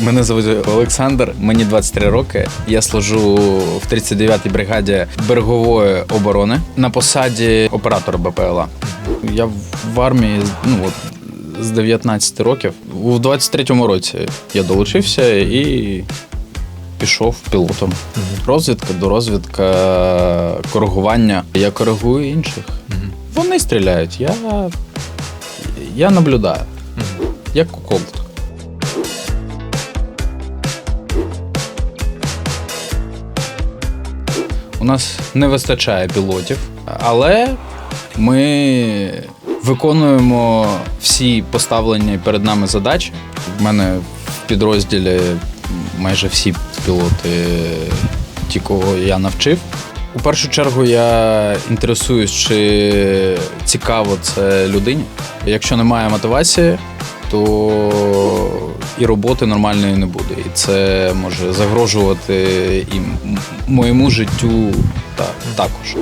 Мене звуть Олександр, мені 23 роки. Я служу в 39-й бригаді берегової оборони на посаді оператора БПЛА. Я в армії ну, от, з 19 років. У 23-му році я долучився і пішов пілотом. Розвідка до розвідка, коригування. Я коригую інших. Вони стріляють, я, я наблюдаю. Як кукол. У нас не вистачає пілотів, але ми виконуємо всі поставлені перед нами задачі. В мене в підрозділі майже всі пілоти, ті, кого я навчив. У першу чергу я інтересуюсь, чи цікаво це людині. Якщо немає мотивації, то і роботи нормальної не буде. І це може загрожувати і моєму життю та, також.